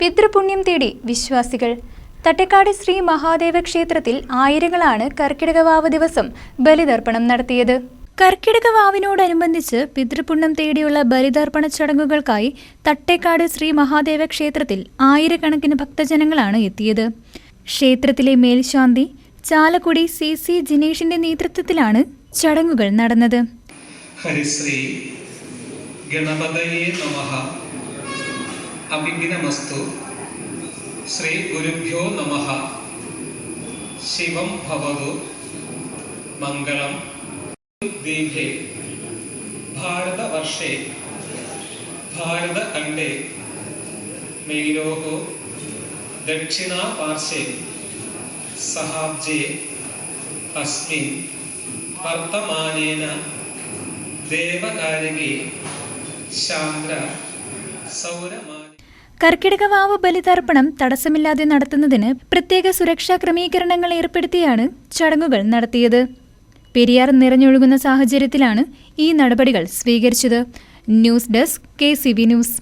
പിതൃപുണ്യം തേടി വിശ്വാസികൾ. തട്ടേക്കാട് ശ്രീ മഹാദേവ ക്ഷേത്രത്തിൽ ആയിരങ്ങളാണ് കർക്കിടകവാവ് ദിവസം ബലിതർപ്പണം നടത്തിയത്. കർക്കിടകവാവിനോടനുബന്ധിച്ച് പിതൃപുണ്യം തേടിയുള്ള ബലിതർപ്പണ ചടങ്ങുകൾക്കായി തട്ടേക്കാട് ശ്രീ മഹാദേവ ക്ഷേത്രത്തിൽ ആയിരക്കണക്കിന് ഭക്തജനങ്ങളാണ് എത്തിയത്. ക്ഷേത്രത്തിലെ മേൽശാന്തി ചാലക്കുടി സി സി ജിനേഷിന്റെ നേതൃത്വത്തിലാണ് ചടങ്ങുകൾ നടന്നത്. ഹരിശ്രീ ഗണപതയേ നമ. അഭിഘ്നമസ്തു ശ്രീ ഗുരുഭ്യോ നമ. ശിവം ഭവതു. മംഗളം. ദീപേ ഭാരതവർഷേ. ഭാരതഖണ്ഡേ. മേരോः ദക്ഷിണാപാർശ്വേ. സഹാബ്ജേ. അസ്മിൻ. വർത്തമാനേന. ദേവകാരികേ. ശാന്ദ്ര. സൗരമാനി കർക്കിടകവാവ് ബലിതർപ്പണം തടസ്സമില്ലാതെ നടത്തുന്നതിന് പ്രത്യേക സുരക്ഷാ ക്രമീകരണങ്ങൾ ഏർപ്പെടുത്തിയാണ് ചടങ്ങുകൾ നടത്തിയത്. പെരിയാർ നിറഞ്ഞൊഴുകുന്ന സാഹചര്യത്തിലാണ് ഈ നടപടികൾ സ്വീകരിച്ചത്. News desk K news.